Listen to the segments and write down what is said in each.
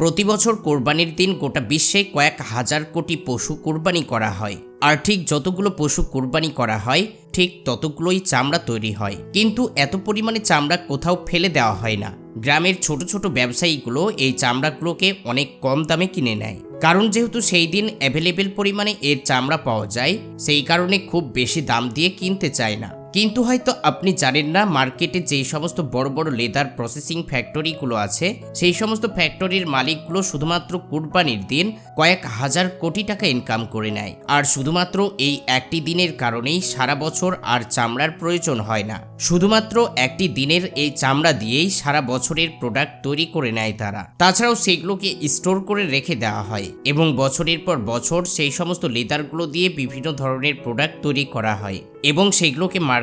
প্রতি বছর কোরবানির দিন গোটা বিশ্বে কয়েক হাজার কোটি পশু কোরবানি করা হয়। আর ঠিক যতগুলো পশু কোরবানি করা হয়, ঠিক ততগুলোই চামড়া তৈরি হয়। কিন্তু এত পরিমাণে চামড়া কোথাও ফেলে দেওয়া হয় না। গ্রামের ছোট ছোট ব্যবসায়ীগুলো এই চামড়াগুলোকে অনেক কম দামে কিনে নেয়। কারণ যেহেতু সেই দিন অ্যাভেলেবেল পরিমাণে এর চামড়া পাওয়া যায়, সেই কারণে খুব বেশি দাম দিয়ে কিনতে চায় না। কিন্তু হয়তো আপনি জানেন না মার্কেটে যেই সমস্ত বড় বড় লেদার প্রসেসিং ফ্যাক্টরিগুলো আছে, সেই সমস্ত ফ্যাক্টরির মালিকগুলো শুধুমাত্র কুরবানির দিন কয়েক হাজার কোটি টাকা ইনকাম করে নেয়। আর শুধুমাত্র এই একটি দিনের কারণেই সারা বছর আর চামড়ার প্রয়োজন হয় না। শুধুমাত্র একটি দিনের এই চামড়া দিয়েই সারা বছরের প্রোডাক্ট তৈরি করে নেয় তারা। তাছাড়াও সেগুলোকে স্টোর করে রেখে দেওয়া হয় এবং বছরের পর বছর সেই সমস্ত লেদারগুলো দিয়ে বিভিন্ন ধরনের প্রোডাক্ট তৈরি করা হয় এবং সেগুলোকে মার্কেটে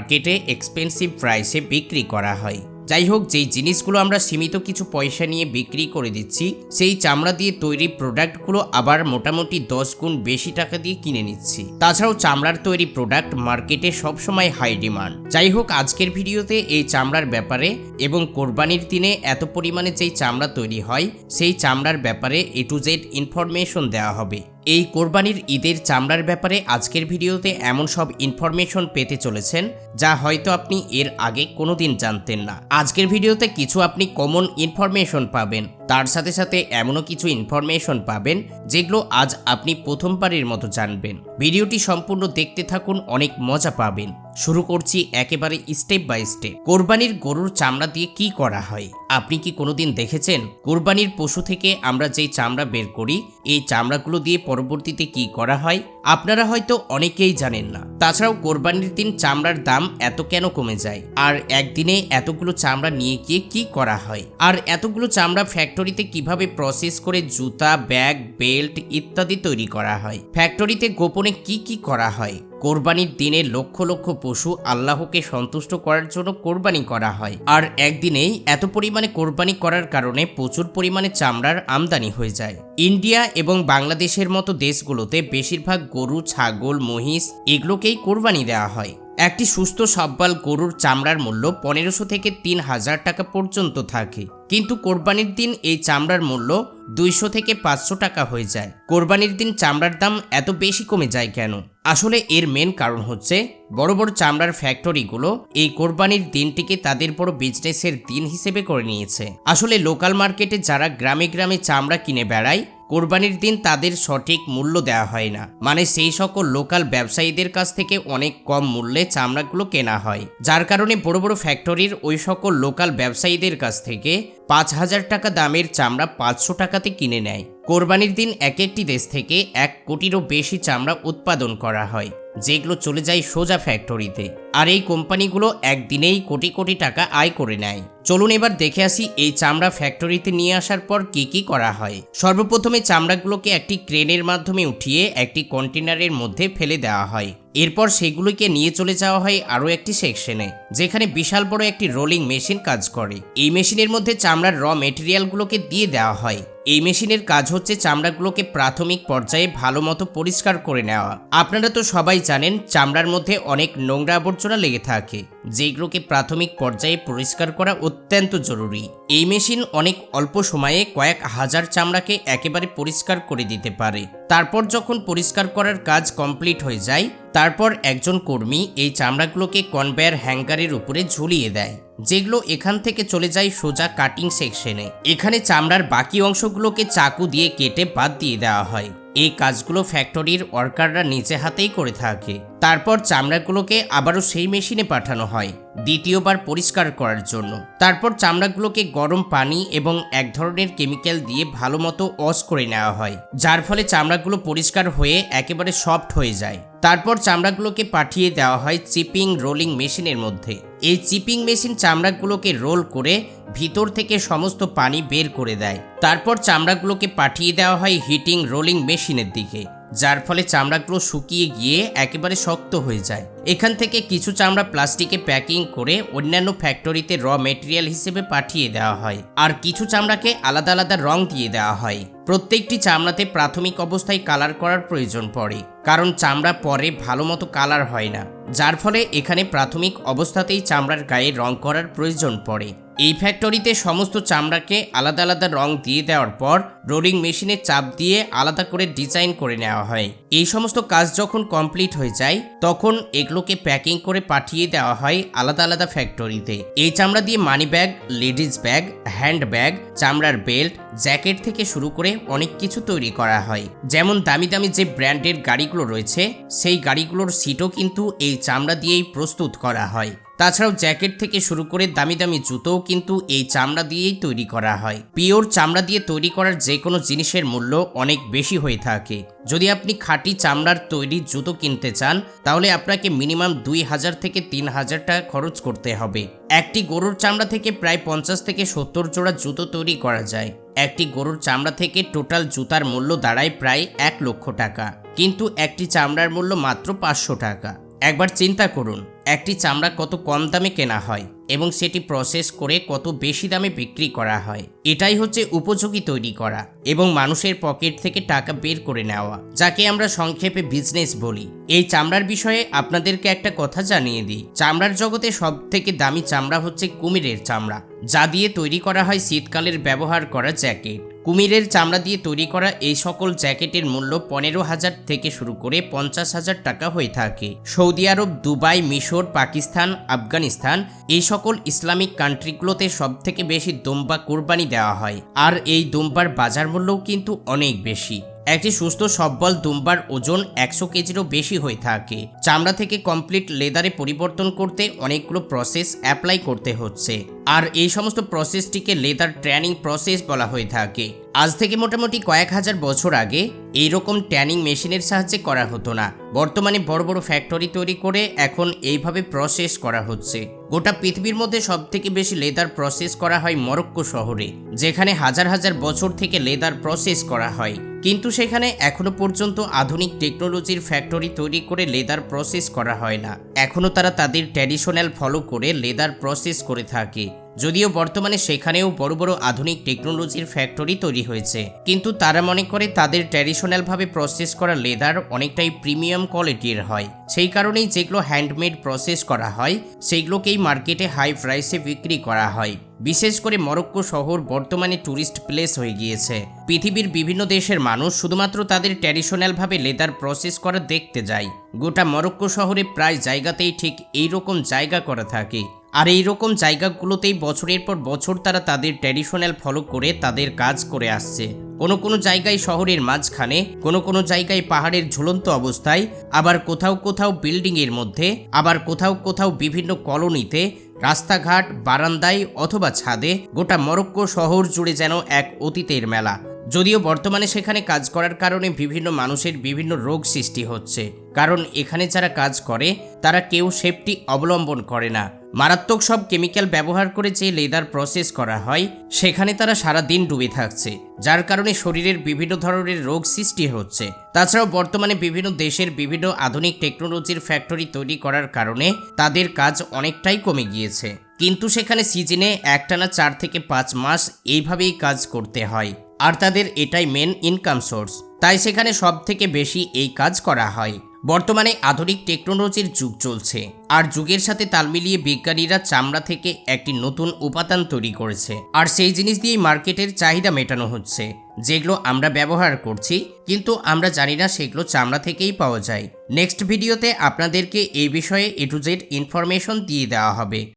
এক্সপেন্সিভ প্রাইসে বিক্রি করা হয়। যাই হোক যেই জিনিসগুলো আমরা সীমিত কিছু পয়সা নিয়ে বিক্রি করে দিচ্ছি, সেই চামড়া দিয়ে তৈরি প্রোডাক্টগুলো আবার মোটামুটি দশ গুণ বেশি টাকা দিয়ে কিনে নিচ্ছি। তাছাড়াও চামড়ার তৈরি প্রোডাক্ট মার্কেটে সবসময় হাই ডিমান্ড যাই হোক আজকের ভিডিওতে এই চামড়ার ব্যাপারে এবং কোরবানির দিনে এত পরিমাণে যেই চামড়া তৈরি হয়, সেই চামড়ার ব্যাপারে এ টু জেড ইনফরমেশন দেওয়া হবে। এই কোরবানির ঈদের চামড়ার ব্যাপারে আজকের ভিডিওতে এমন সব ইনফরমেশন পেতে চলেছেন, যা হয়তো আপনি এর আগে কোনোদিন জানতেন না। আজকের ভিডিওতে কিছু আপনি কমন ইনফরমেশন পাবেন। তার সাথে সাথে এমনও কিছু ইনফরমেশন পাবেন, যেগুলো আজ আপনি প্রথমবারের মতো জানবেন। ভিডিওটি সম্পূর্ণ দেখতে থাকুন, অনেক মজা পাবেন। শুরু করছি একেবারে স্টেপ বাই স্টেপ কোরবানির গরুর চামড়া দিয়ে কি করা হয়? আপনি কি কোনোদিন দেখেছেন? কোরবানির পশু থেকে আমরা যেই চামড়া বের করি, এই চামড়াগুলো দিয়ে পরবর্তীতে কি করা হয়? আপনারা হয়তো অনেকেই জানেন না। তাছাড়াও কোরবানির দিন চামড়ার দাম এত কেন কমে যায়? আর একদিনে এতগুলো চামড়া নিয়ে গিয়ে কি করা হয়? আর এতগুলো চামড়া ফ্যাক্টরিতে কীভাবে প্রসেস করে জুতা ব্যাগ বেল্ট ইত্যাদি তৈরি করা হয়? ফ্যাক্টরিতে গোপনে কি কি করা হয়? কোরবানির দিনে লক্ষ লক্ষ পশু আল্লাহকে সন্তুষ্ট করার জন্য কোরবানি করা হয়। আর একদিনেই এত পরিমাণে কোরবানি করার কারণে প্রচুর পরিমাণে চামড়ার আমদানি হয়ে যায়। ইন্ডিয়া এবং বাংলাদেশের মতো দেশগুলোতে বেশিরভাগ গরু, ছাগল, মহিষ এগুলোকেই কোরবানি দেওয়া হয়। একটি সুস্থ সব্বাল গরুর চামড়ার মূল্য পনেরোশো থেকে তিন হাজার টাকা পর্যন্ত থাকে। কিন্তু কোরবানির দিন এই চামড়ার মূল্য দুইশো থেকে পাঁচশো টাকা হয়ে যায়। কোরবানির দিন চামড়ার দাম এত বেশি কমে যায় কেন? আসলে এর মেন কারণ হচ্ছে বড় বড় চামড়ার ফ্যাক্টরিগুলো এই কোরবানির দিনটিকে তাদের বড় বিজনেসের দিন হিসেবে করে নিয়েছে। আসলে লোকাল মার্কেটে যারা গ্রামে গ্রামে চামড়া কিনে বেড়ায় কোরবানির দিন তাদের সঠিক মূল্য দেওয়া হয় না। মানে সেই সকল লোকাল ব্যবসায়ীদের কাছ থেকে অনেক কম মূল্যে চামড়াগুলো কেনা হয়। যার কারণে বড় বড় ফ্যাক্টরির ওই সকল লোকাল ব্যবসায়ীদের কাছ থেকে পাঁচ হাজার টাকা দামের চামড়া পাঁচশো টাকাতে কিনে নেয়। কোরবানির দিন এক একটি দেশ থেকে এক কোটিরও বেশি চামড়া উৎপাদন করা হয়, যেগুলো চলে যায় সোজা ফ্যাক্টরিতে। আর এই কোম্পানিগুলো একদিনেই কোটি কোটি টাকা আয় করে নেয়। চলুন এবার দেখে আসি এই চামড়া ফ্যাক্টরিতে নিয়ে আসার পর কি কি করা হয়। সর্বপ্রথমে চামড়াগুলোকে একটি ক্রেনের মাধ্যমে উঠিয়ে একটি কন্টেনারের মধ্যে ফেলে দেওয়া হয়। এরপর সেগুলোকে নিয়ে চলে যাওয়া হয় আরও একটি সেকশনে, যেখানে বিশাল বড় একটি রোলিং মেশিন কাজ করে। এই মেশিনের মধ্যে চামড়ার র মেটেরিয়ালগুলোকে দিয়ে দেওয়া হয়। এই মেশিনের কাজ হচ্ছে চামড়াগুলোকে প্রাথমিক পর্যায়ে ভালো মতো পরিষ্কার করে নেওয়া। আপনারা তো সবাই জানেন, চামড়ার মধ্যে অনেক নোংরা আবর্জনা লেগে থাকে। যেগুলোকে প্রাথমিক পর্যায়ে পরিষ্কার করা অত্যন্ত জরুরি। এই মেশিন অনেক অল্প সময়ে কয়েক হাজার চামড়াকে একেবারে পরিষ্কার করে দিতে পারে। তারপর যখন পরিষ্কার করার কাজ কমপ্লিট হয়ে যায়, তারপর একজন কর্মী এই চামড়াগুলোকে কনভেয়ার হ্যাঙ্গারের উপরে ঝুলিয়ে দেয়, যেগুলো এখান থেকে চলে যায় সোজা কাটিং সেকশনে। এখানে চামড়ার বাকি অংশগুলোকে চাকু দিয়ে কেটে বাদ দিয়ে দেওয়া হয়। এই কাজগুলো ফ্যাক্টরির ওয়ার্কাররা নিচে হাতেই করে থাকে। তারপর চামড়াগুলোকে আবারও সেই মেশিনে পাঠানো হয়, দ্বিতীয়বার পরিষ্কার করার জন্য। তারপর চামড়াগুলোকে গরম পানি এবং এক ধরনের কেমিক্যাল দিয়ে ভালো মতো ওয়াশ করে নেওয়া হয়, যার ফলে চামড়াগুলো পরিষ্কার হয়ে একেবারে সফট হয়ে যায়। তারপর চামড়াগুলোকে পাঠিয়ে দেওয়া হয় চিপিং, রোলিং মেশিনের মধ্যে। এই চিপিং মেশিন চামড়াগুলোকে রোল করে ভিতর থেকে সমস্ত পানি বের করে দেয়। তারপর চামড়াগুলোকে পাঠিয়ে দেওয়া হয় হিটিং রোলিং মেশিনের দিকে। যার ফলে চামড়াগুলো শুকিয়ে গিয়ে একেবারে শক্ত হয়ে যায়। এখান থেকে কিছু চামড়া প্লাস্টিকে প্যাকিং করে অন্যান্য ফ্যাক্টরিতে র মেটেরিয়াল হিসেবে পাঠিয়ে দেওয়া হয় আর কিছু চামড়াকে আলাদা আলাদা রং দিয়ে দেওয়া হয়। প্রত্যেকটি চামড়াতে প্রাথমিক অবস্থায় কালার করার প্রয়োজন পড়ে, কারণ চামড়া পরে ভালো মতো কালার হয় না, যার ফলে এখানে প্রাথমিক অবস্থাতেই চামড়ার গায়ে রং করার প্রয়োজন পড়ে। এই ফ্যাক্টরিতে সমস্ত চামড়াকে আলাদা আলাদা রং দিয়ে দেওয়ার পর রোলিং মেশিনে চাপ দিয়ে আলাদা করে ডিজাইন করে নেওয়া হয়। এই সমস্ত কাজ যখন কমপ্লিট হয়ে যায়, তখন এগুলোকে প্যাকিং করে পাঠিয়ে দেওয়া হয় আলাদা আলাদা ফ্যাক্টরিতে এই চামড়া দিয়ে money bag ladies bag hand bag চামড়ার বেল্ট জ্যাকেট থেকে শুরু করে অনেক কিছু তৈরি করা হয়। যেমন দামি দামি যে ব্র্যান্ডের গাড়িগুলো রয়েছে, সেই গাড়িগুলোর সিটও কিন্তু এই চামড়া দিয়েই প্রস্তুত করা হয়। তাছাড়াও জ্যাকেট থেকে শুরু করে দামি দামি জুতোও কিন্তু এই চামড়া দিয়েই তৈরি করা হয়। পিওর চামড়া দিয়ে তৈরি করার যে কোনো জিনিসের মূল্য অনেক বেশি হয়ে থাকে। যদি আপনি খাঁটি চামড়ার তৈরি জুতো কিনতে চান, তাহলে আপনাকে মিনিমাম দুই হাজার থেকে তিন হাজার টাকা খরচ করতে হবে। একটি গরুর চামড়া থেকে প্রায় পঞ্চাশ থেকে সত্তর জোড়া জুতো তৈরি করা যায়। একটি গরুর চামড়া থেকে টোটাল জুতার মূল্য দাঁড়ায় প্রায় এক লক্ষ টাকা। কিন্তু একটি চামড়ার মূল্য মাত্র পাঁচশো টাকা। একবার চিন্তা করুন। একটি চামড়া কত কম দামে কেনা হয় এবং সেটি প্রসেস করে কত বেশি দামে বিক্রি করা হয়। এটাই হচ্ছে উপযোগী তৈরি করা এবং মানুষের পকেট থেকে টাকা বের করে নেওয়া, যাকে আমরা সংক্ষেপে বিজনেস বলি। এই চামড়ার বিষয়ে আপনাদেরকে একটা কথা জানিয়ে দিই। চামড়ার জগতে সব থেকে দামি চামড়া হচ্ছে কুমিরের চামড়া। যা দিয়ে তৈরি করা হয় শীতকালের ব্যবহার করা জ্যাকেট। কুমিরের চামড়া দিয়ে তৈরি করা এই সকল জ্যাকেটের মূল্য পনেরো হাজার থেকে শুরু করে পঞ্চাশ হাজার টাকা হয়ে থাকে। সৌদি আরব, দুবাই, মিশর পাকিস্তান, আফগানিস্তান এই সকল ইসলামিক কান্ট্রিগুলোতে সব থেকে বেশি দোম্বা কোরবানি দেওয়া হয়। আর এই দোম্বার বাজার মূল্যও কিন্তু অনেক বেশি। একটি সুস্থ সব্বল দুম্বার ওজন একশো কেজিরও বেশি হয়ে থাকে। চামড়া থেকে কমপ্লিট লেদারে পরিবর্তন করতে অনেকগুলো প্রসেস অ্যাপ্লাই করতে হচ্ছে। আর এই সমস্ত প্রসেসটিকে লেদার ট্রেনিং প্রসেস বলা হয়ে থাকে। আজ থেকে মোটামুটি কয়েক হাজার বছর আগে এইরকম ট্যানিং মেশিনের সাহায্যে করা হতো না। বর্তমানে বড় বড় ফ্যাক্টরি তৈরি করে এখন এইভাবে প্রসেস করা হচ্ছে। গোটা পৃথিবীর মধ্যে সব থেকে বেশি লেদার প্রসেস করা হয় মরক্কো শহরে, যেখানে হাজার হাজার বছর থেকে লেদার প্রসেস করা হয়। কিন্তু সেখানে এখনও পর্যন্ত আধুনিক টেকনোলজির ফ্যাক্টরি তৈরি করে লেদার প্রসেস করা হয় না। এখনও তারা তাদের ট্র্যাডিশনাল ফলো করে লেদার প্রসেস করে থাকে। যদিও বর্তমানে সেখানেও বড় বড় আধুনিক টেকনোলজির ফ্যাক্টরি তৈরি হয়েছে। কিন্তু তারা মনে করে তাদের ট্র্যাডিশনালভাবে প্রসেস করা লেদার অনেকটাই প্রিমিয়াম কোয়ালিটির হয়। সেই কারণেই যেগুলো হ্যান্ডমেড প্রসেস করা হয়, সেইগুলোকেই মার্কেটে হাই প্রাইসে বিক্রি করা হয়। বিশেষ করে মরক্কো শহর বর্তমানে ট্যুরিস্ট প্লেস হয়ে গিয়েছে। পৃথিবীর বিভিন্ন দেশের মানুষ শুধুমাত্র তাদের ট্র্যাডিশনালভাবে লেদার প্রসেস করা দেখতে যায়। গোটা মরক্কো শহরে প্রায় জায়গাতেই ঠিক এই রকম জায়গা করা থাকে। আর এই রকম জায়গাগুলোতেই বছরের পর বছর তারা তাদের ট্র্যাডিশনাল ফলো করে তাদের কাজ করে আসছে। কোনো কোনো জায়গায় শহরের মাঝখানে, কোনো কোনো জায়গায় পাহাড়ের ঝুলন্ত অবস্থায়, আবার কোথাও কোথাও বিল্ডিংয়ের মধ্যে, আবার কোথাও কোথাও বিভিন্ন কলোনিতে, রাস্তাঘাট, বারান্দায় অথবা ছাদে, গোটা মরক্কো শহর জুড়ে যেন এক অতীতের মেলা। যদিও বর্তমানে সেখানে কাজ করার কারণে বিভিন্ন মানুষের বিভিন্ন রোগ সৃষ্টি হচ্ছে। কারণ এখানে যারা কাজ করে, তারা কেউ সেফটি অবলম্বন করে না। মারাত্মক সব কেমিক্যাল ব্যবহার করে যে লেদার প্রসেস করা হয়, সেখানে তারা সারা দিন ডুবে থাকছে, যার কারণে শরীরের বিভিন্ন ধরনের রোগ সৃষ্টি হচ্ছে। তাছাড়াও বর্তমানে বিভিন্ন দেশের বিভিন্ন আধুনিক টেকনোলজির ফ্যাক্টরি তৈরি করার কারণে তাদের কাজ অনেকটাই কমে গিয়েছে। কিন্তু সেখানে সিজনে একটানা চার থেকে পাঁচ মাস এইভাবেই কাজ করতে হয়, আর তাদের এটাই মেন ইনকাম সোর্স তাই সেখানে সব থেকে বেশি এই কাজ করা হয়। বর্তমানে আধুনিক টেকনোলজির যুগ চলছে, আর যুগের সাথে তাল মিলিয়ে বিজ্ঞানীরা চামড়া থেকে একটি নতুন উপাদান তৈরি করেছে। আর সেই জিনিস দিয়েই মার্কেটের চাহিদা মেটানো হচ্ছে। যেগুলো আমরা ব্যবহার করছি, কিন্তু আমরা জানি না সেগুলো চামড়া থেকেই পাওয়া যায়। নেক্সট ভিডিওতে আপনাদেরকে এই বিষয়ে এ টু জেড ইনফরমেশন দিয়ে দেওয়া হবে।